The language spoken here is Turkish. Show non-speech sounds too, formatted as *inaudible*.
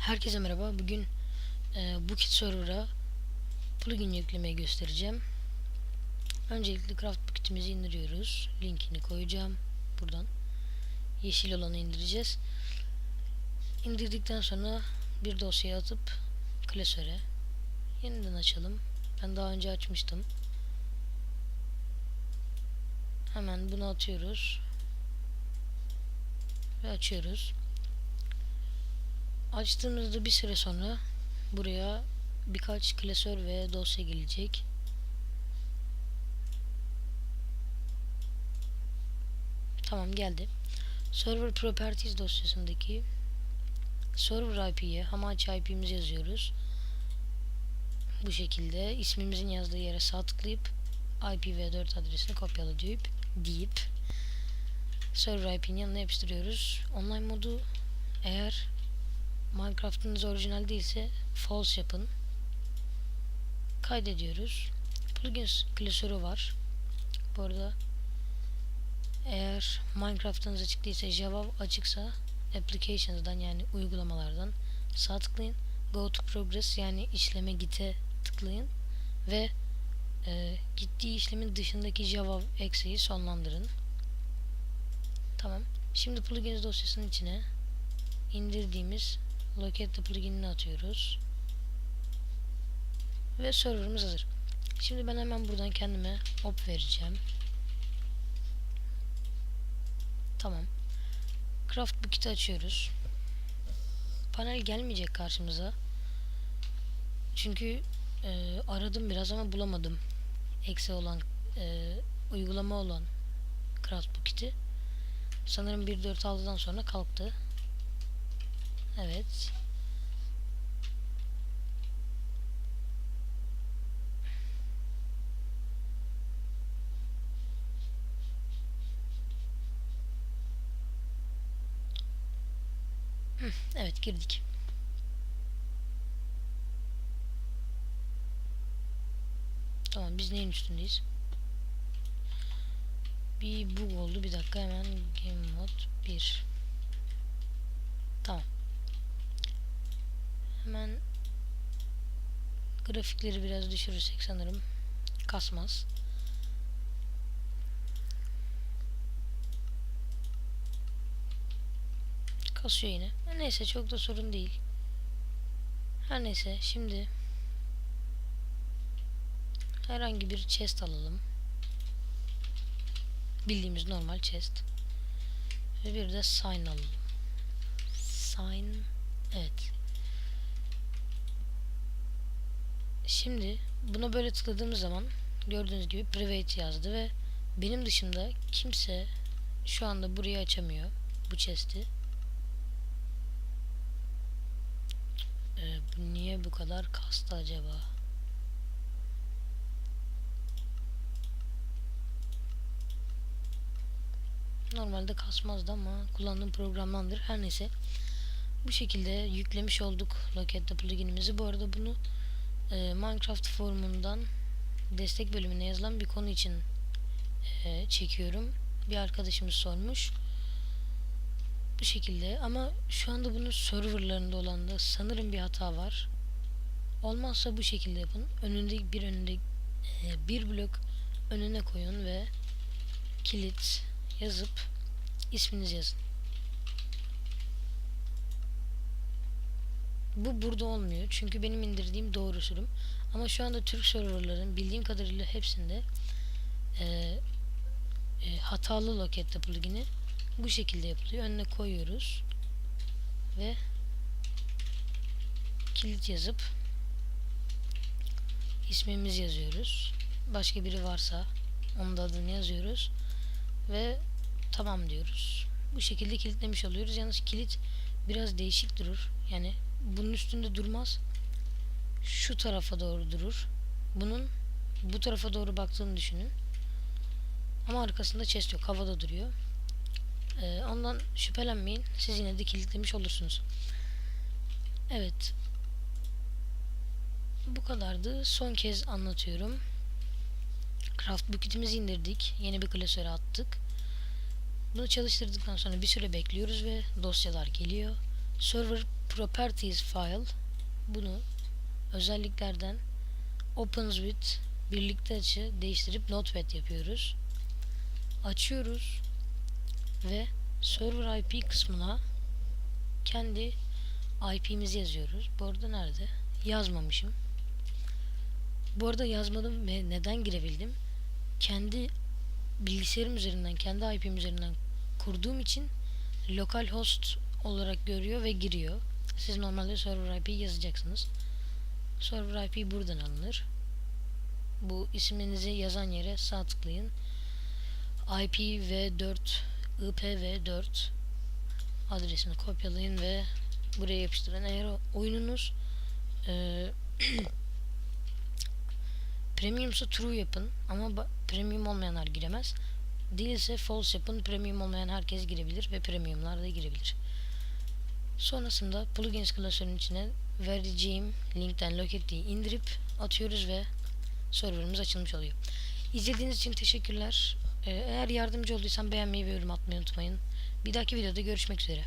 Herkese merhaba. Bugün e, Bukit Server'a plugin yüklemeyi göstereceğim. Öncelikle Craft Bukit'imizi indiriyoruz. Linkini koyacağım. Buradan. Yeşil olanı indireceğiz. İndirdikten sonra bir dosyaya atıp klasöre yeniden açalım. Ben daha önce açmıştım. Hemen bunu atıyoruz. Ve açıyoruz. Açtığımızda bir süre sonra buraya birkaç klasör ve dosya gelecek. Tamam geldi. Server Properties dosyasındaki Server IP'ye Hamachi IP'mizi yazıyoruz. Bu şekilde ismimizin yazdığı yere sağ tıklayıp IPv4 adresini kopyala deyip deyip Server IP'nin yanına yapıştırıyoruz. Online modu eğer Minecraft'ınız orijinal değilse false yapın. Kaydediyoruz. Plugins klasörü var. Bu arada eğer Minecraft'ınız açık değilse Java açıksa Applications'dan yani uygulamalardan sağ tıklayın. Go to Progress yani işleme git'e tıklayın ve e, gittiği işlemin dışındaki Java eksiği sonlandırın. Tamam. Şimdi plugins dosyasının içine indirdiğimiz Locate the plugin'ini atıyoruz. Ve serverımız hazır. Şimdi ben hemen buradan kendime op vereceğim. Tamam. Craft Bookit'i açıyoruz. Panel gelmeyecek karşımıza. Çünkü e, aradım biraz ama bulamadım. Eksi olan e, uygulama olan Craft Bookit'i. Sanırım 1.4.6'dan sonra kalktı. Evet. Evet girdik. Tamam biz neyin üstündeyiz? Bir bug oldu bir dakika hemen game mode 1 Tamam Hemen grafikleri biraz düşürürsek sanırım kasmaz. Kasıyor yine. Neyse çok da sorun değil. Her neyse şimdi herhangi bir chest alalım. Bildiğimiz normal chest. Ve bir de sign alalım. Sign evet Şimdi buna böyle tıkladığımız zaman gördüğünüz gibi private yazdı ve benim dışında kimse şu anda burayı açamıyor bu chest'i. Ee, niye bu kadar kastı acaba? Normalde kasmazdı ama kullandığım programdandır. Her neyse. Bu şekilde yüklemiş olduk Locate pluginimizi. Bu arada bunu e, Minecraft forumundan destek bölümüne yazılan bir konu için e, çekiyorum. Bir arkadaşımız sormuş. Bu şekilde ama şu anda bunun serverlarında olan da sanırım bir hata var. Olmazsa bu şekilde yapın. Önünde bir önünde e, bir blok önüne koyun ve kilit yazıp isminizi yazın. Bu burada olmuyor. Çünkü benim indirdiğim doğru sürüm. Ama şu anda Türk serverların bildiğim kadarıyla hepsinde e, e, hatalı locate plugin'i bu şekilde yapılıyor. Önüne koyuyoruz. Ve kilit yazıp ismimizi yazıyoruz. Başka biri varsa onun da adını yazıyoruz. Ve tamam diyoruz. Bu şekilde kilitlemiş oluyoruz. Yalnız kilit biraz değişik durur. Yani bunun üstünde durmaz. Şu tarafa doğru durur. Bunun bu tarafa doğru baktığını düşünün. Ama arkasında chest yok. Havada duruyor. Ee, ondan şüphelenmeyin. Siz yine de kilitlemiş olursunuz. Evet. Bu kadardı. Son kez anlatıyorum. Craft Bookit'imizi indirdik. Yeni bir klasöre attık. Bunu çalıştırdıktan sonra bir süre bekliyoruz ve dosyalar geliyor. Server properties file bunu özelliklerden opens with birlikte açı değiştirip notepad yapıyoruz. Açıyoruz ve server IP kısmına kendi IP'mizi yazıyoruz. Bu arada nerede? Yazmamışım. Bu arada yazmadım ve neden girebildim? Kendi bilgisayarım üzerinden, kendi IP'm üzerinden kurduğum için lokal host olarak görüyor ve giriyor. Siz normalde server IP yazacaksınız. Server IP buradan alınır. Bu isminizi yazan yere sağ tıklayın. IPv4 IPv4 adresini kopyalayın ve buraya yapıştırın. Eğer oyununuz eee *clears throat* Premium'sa true yapın ama premium olmayanlar giremez. Değilse false yapın. Premium olmayan herkes girebilir ve premiumlar da girebilir. Sonrasında plugins klasörünün içine vereceğim linkten Locket'i indirip atıyoruz ve serverımız açılmış oluyor. İzlediğiniz için teşekkürler. Ee, eğer yardımcı olduysam beğenmeyi ve yorum atmayı unutmayın. Bir dahaki videoda görüşmek üzere.